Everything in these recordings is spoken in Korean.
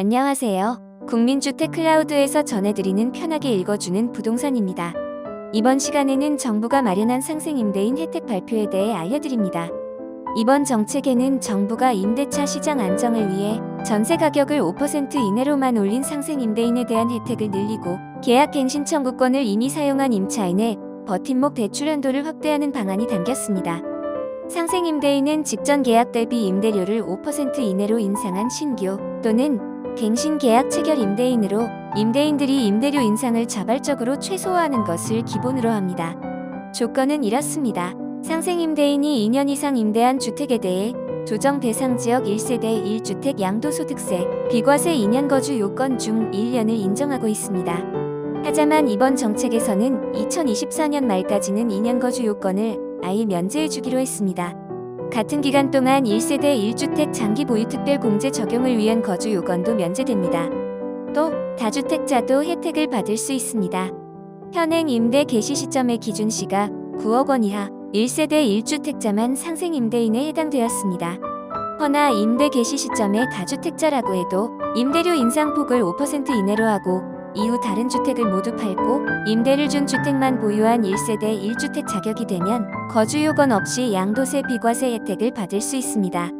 안녕하세요. 국민주택 클라우드에서 전해드리는 편하게 읽어주는 부동산입니다. 이번 시간에는 정부가 마련한 상생임대인 혜택 발표에 대해 알려드립니다. 이번 정책에는 정부가 임대차 시장 안정을 위해 전세 가격을 5% 이내로만 올린 상생임대인에 대한 혜택을 늘리고 계약갱신 청구권을 이미 사용한 임차인의 버팀목 대출 한도를 확대하는 방안이 담겼습니다. 상생임대인은 직전 계약 대비 임대료를 5% 이내로 인상한 신규 또는 갱신 계약 체결 임대인으로 임대인들이 임대료 인상을 자발적으로 최소화하는 것을 기본으로 합니다. 조건은 이렇습니다. 상생 임대인이 2년 이상 임대한 주택에 대해 조정 대상 지역 1세대 1주택 양도소득세, 비과세 2년 거주 요건 중 1년을 인정하고 있습니다. 하지만 이번 정책에서는 2024년 말까지는 2년 거주 요건을 아예 면제해주기로 했습니다. 같은 기간 동안 1세대 1주택 장기 보유 특별 공제 적용을 위한 거주 요건도 면제됩니다. 또 다주택자도 혜택을 받을 수 있습니다. 현행 임대 개시 시점의 기준 시가 9억 원 이하 1세대 1주택자만 상생 임대인에 해당되었습니다. 허나 임대 개시 시점에 다주택자라고 해도 임대료 인상폭을 5% 이내로 하고 이후 다른 주택을 모두 팔고 임대를 준 주택만 보유한 1세대 1주택 자격이 되면 거주 요건 없이 양도세 비과세 혜택을 받을 수 있습니다.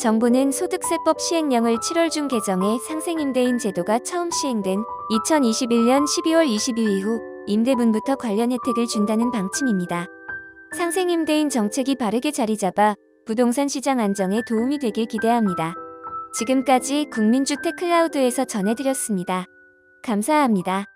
정부는 소득세법 시행령을 7월 중 개정해 상생임대인 제도가 처음 시행된 2021년 12월 20일 이후 임대분부터 관련 혜택을 준다는 방침입니다. 상생임대인 정책이 바르게 자리 잡아 부동산 시장 안정에 도움이 되길 기대합니다. 지금까지 국민주택 클라우드에서 전해드렸습니다. 감사합니다.